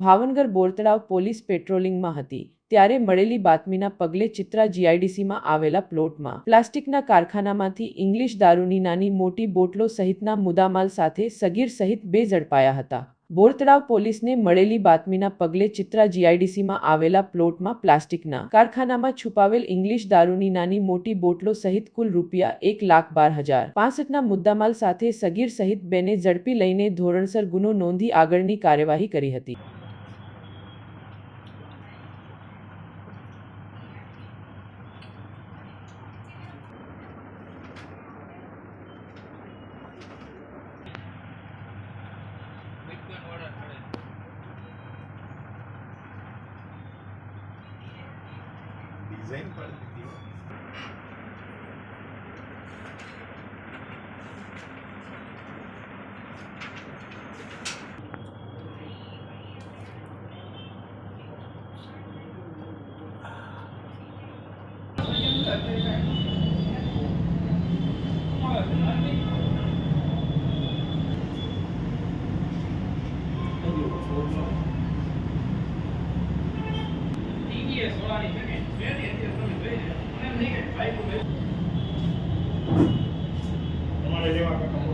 Bhavnagar Bortalav police પેટ્રોલિંગમાં હતી, ત્યારે મળેલી બાતમીના પગલે ચિત્રા જીઆઈડીસીમાં આવેલા પ્લોટમાં. પ્લાસ્ટિકના કારખાનામાંથી ઇંગ્લિશ દારૂની નાની મોટી બોટલો સહિતના મુદ્દામાલ સાથે સગીર સહિત બે ઝડપાયા હતા. બોરતળાવ પોલીસને મળેલી બાતમીના પગલે ચિત્રા જીઆઈડીસીમાં આવેલા પ્લોટમાં પ્લાસ્ટિકના કારખાનામાં છુપાવેલ ઇંગ્લિશ દારૂની નાની મોટી બોટલો સહિત કુલ રૂપિયા એક લાખ બાર હજાર. પાસઠના મુદ્દામાલ સાથે સગીર સહિત બેને ઝડપી લઈને ધોરણસર ગુનો નોંધી આગળની કાર્યવાહી કરી હતી. ಡಿಸೈನ್ ಮಾಡಿದ್ದೀವಿ Thank you. તમારે જેવા કાકા